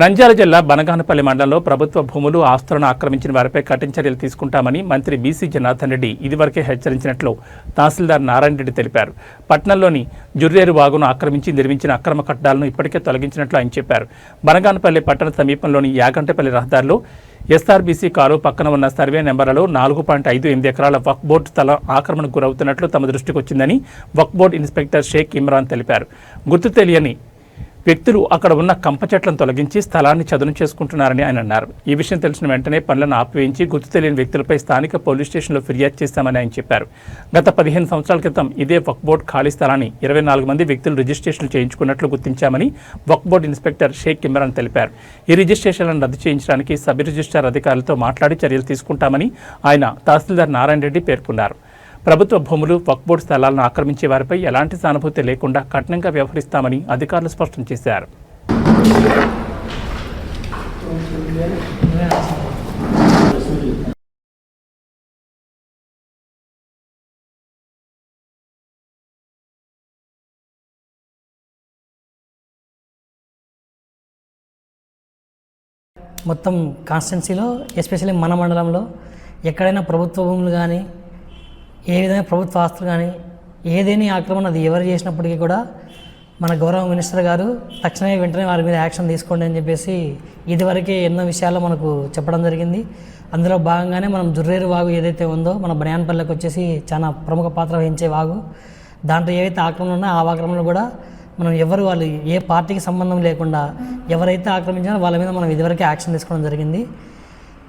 నంద్యాల జిల్లా బనగానపల్లి మండలంలో ప్రభుత్వ భూములు ఆస్తులను ఆక్రమించిన వారిపై కఠిన చర్యలు తీసుకుంటామని మంత్రి బీసీ జనార్దన్ రెడ్డి ఇదివరకే హెచ్చరించినట్లు తహసీల్దార్ నారాయణ రెడ్డి తెలిపారు. పట్నంలోని జుర్రేరు వాగును ఆక్రమించి నిర్మించిన అక్రమ కట్టడాలను ఇప్పటికే తొలగించినట్లు ఆయన చెప్పారు. బనగానపల్లి పట్టణ సమీపంలోని యాగంటపల్లి రహదారిలో ఎస్ఆర్బీసీ కారు పక్కన ఉన్న సర్వే నెంబర్లలో నాలుగు పాయింట్ ఐదు ఎనిమిది ఎకరాల వక్ బోర్డు స్థలం ఆక్రమణకు గురవుతున్నట్లు తమ దృష్టికి వచ్చిందని వక్ బోర్డు ఇన్స్పెక్టర్ షేక్ ఇమ్రాన్ తెలిపారు. గుర్తు తెలియని వ్యక్తులు అక్కడ ఉన్న కంప చెట్లను తొలగించి స్థలాన్ని చదును చేసుకుంటున్నారని ఆయన అన్నారు. ఈ విషయం తెలిసిన వెంటనే పనులను ఆపివేయించి గుర్తు తెలియని వ్యక్తులపై స్థానిక పోలీస్ స్టేషన్లో ఫిర్యాదు చేశామని ఆయన చెప్పారు. గత పదిహేను సంవత్సరాల క్రితం ఇదే వక్ బోర్డ్ ఖాళీ స్థలాన్ని ఇరవై నాలుగు మంది వ్యక్తులు రిజిస్ట్రేషన్లు చేయించుకున్నట్లు గుర్తించామని వక్ బోర్డు ఇన్స్పెక్టర్ షేక్ ఇమ్రాన్ తెలిపారు. ఈ రిజిస్ట్రేషన్లను రద్దు చేయించడానికి సబ్ రిజిస్ట్రార్ అధికారులతో మాట్లాడి చర్యలు తీసుకుంటామని ఆయన తహసీల్దార్ నారాయణ రెడ్డి పేర్కొన్నారు. ప్రభుత్వ భూములు వక్బోర్డ్ స్థలాలను ఆక్రమించే వారిపై ఎలాంటి సానుభూతి లేకుండా కఠినంగా వ్యవహరిస్తామని అధికారులు స్పష్టం చేశారు. మొత్తం కాన్స్టెన్సీలో ఎస్పెషల్లీ మన మండలంలో ఎక్కడైనా ప్రభుత్వ భూములు కానీ ఏ విధమైన ప్రభుత్వ ఆస్తులు కానీ ఏదేని ఆక్రమణ అది ఎవరు చేసినప్పటికీ కూడా మన గౌరవ మినిస్టర్ గారు తక్షణమే వెంటనే వారి మీద యాక్షన్ తీసుకోండి అని చెప్పేసి ఇదివరకే ఎన్నో విషయాలు మనకు చెప్పడం జరిగింది. అందులో భాగంగానే మనం జుర్రేరు వాగు ఏదైతే ఉందో మన బనియాన్పల్లికి వచ్చేసి చాలా ప్రముఖ పాత్ర వహించే వాగు. దాంట్లో ఏవైతే ఆక్రమణ ఉన్నాయో ఆ ఆక్రమణలు కూడా మనం ఎవరు వాళ్ళు ఏ పార్టీకి సంబంధం లేకుండా ఎవరైతే ఆక్రమించారో వాళ్ళ మీద మనం ఇదివరకే యాక్షన్ తీసుకోవడం జరిగింది.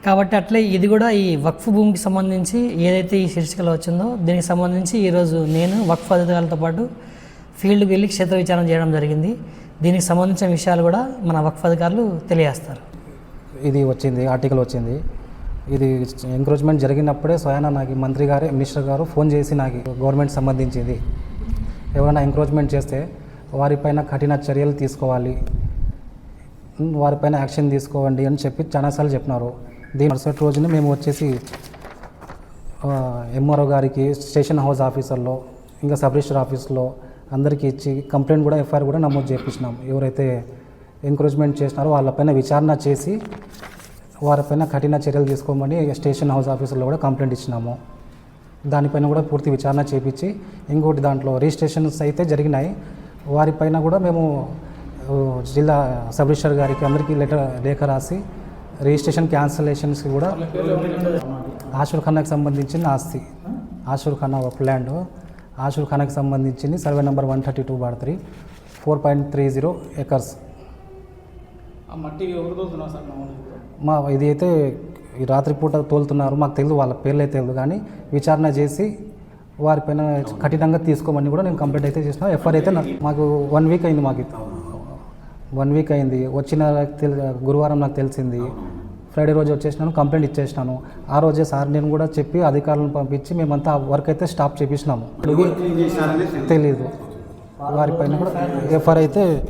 కాబట్టి అట్లే ఇది కూడా ఈ వక్ఫ్ భూమికి సంబంధించి ఏదైతే ఈ శీర్షికలో వచ్చిందో దీనికి సంబంధించి ఈరోజు నేను వక్ఫ్ అధికారులతో పాటు ఫీల్డ్కి వెళ్ళి క్షేత్ర విచారణ చేయడం జరిగింది. దీనికి సంబంధించిన విషయాలు కూడా మన వక్ఫ్ అధికారులు తెలియజేస్తారు. ఇది వచ్చింది ఆర్టికల్ వచ్చింది. ఇది ఎంక్రోచ్మెంట్ జరిగినప్పుడే స్వయాన నాకు మంత్రి గారే మినిస్టర్ గారు ఫోన్ చేసి నాకు గవర్నమెంట్ సంబంధించింది. ఎవరైనా ఎంక్రోచ్మెంట్ చేస్తే వారిపైన కఠిన చర్యలు తీసుకోవాలి. వారిపైన యాక్షన్ తీసుకోవండి అని చెప్పి చాలాసార్లు చెప్పినారు. దీని మరుసటి రోజున మేము వచ్చేసి ఎంఆర్ఓ గారికి స్టేషన్ హౌస్ ఆఫీసర్లో ఇంకా సబ్ రిజిస్టర్ ఆఫీస్లో అందరికీ ఇచ్చి కంప్లైంట్ కూడా ఎఫ్ఐఆర్ కూడా నమోదు చేయించినాం ఎవరైతే ఎంకరేజ్మెంట్ చేసినారో వాళ్ళపైన విచారణ చేసి వారిపైన కఠిన చర్యలు తీసుకోమని స్టేషన్ హౌస్ ఆఫీసులో కూడా కంప్లైంట్ ఇచ్చినాము. దానిపైన కూడా పూర్తి విచారణ చేపించి ఇంకోటి దాంట్లో రిజిస్ట్రేషన్స్ అయితే జరిగినాయి. వారిపైన కూడా మేము జిల్లా సబ్ రిజిస్టర్ గారికి అందరికీ లెటర్ లేఖ రాసి రిజిస్ట్రేషన్ క్యాన్సలేషన్స్కి కూడా ఆషూర్ ఖానాకి సంబంధించిన ఆస్తి. ఆషూర్ ఖానా ఒక ల్యాండ్. ఆషూర్ ఖానాకి సంబంధించింది survey number one thirty two bar three four point three zero acres. మా ఇది అయితే ఈ రాత్రిపూట తోలుతున్నారు. మాకు తెలియదు వాళ్ళ పేర్లు అయితే తెలియదు కానీ విచారణ చేసి వారిపైన కఠినంగా తీసుకోమని కూడా నేను కంప్లైంట్ అయితే చేసిన. ఎఫ్ఐఆర్ అయితే మాకు వన్ వీక్ అయింది మాకు. వన్ వీక్ అయింది. వచ్చిన తెల్- గురువారం నాకు తెలిసింది. ఫ్రైడే రోజు వచ్చేసినాను కంప్లైంట్ ఇచ్చేసినాను. ఆ రోజే సార్ నేను కూడా చెప్పి అధికారులను పంపించి మేమంతా వర్క్ అయితే స్టాప్ చేపించినాము తెలీదు. వారిపైన కూడా ఎఫ్ఐఆర్ అయితే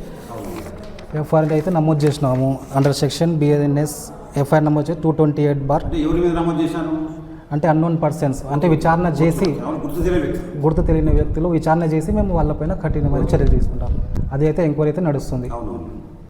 ఎఫ్ఐఆర్ అయితే నమోదు చేసినాము. అండర్ సెక్షన్ బిఎన్ఎస్ ఎఫ్ఐఆర్ నమోదు చేసి టూ ట్వంటీ ఎయిట్ బార్ అంటే అన్నోన్ పర్సన్స్ అంటే విచారణ చేసి గుర్తు తెలియని వ్యక్తులు విచారణ చేసి మేము వాళ్ళపైన కఠినమైన చర్యలు తీసుకుంటాం. అది అయితే ఎంక్వైరీ అయితే నడుస్తుంది. అవును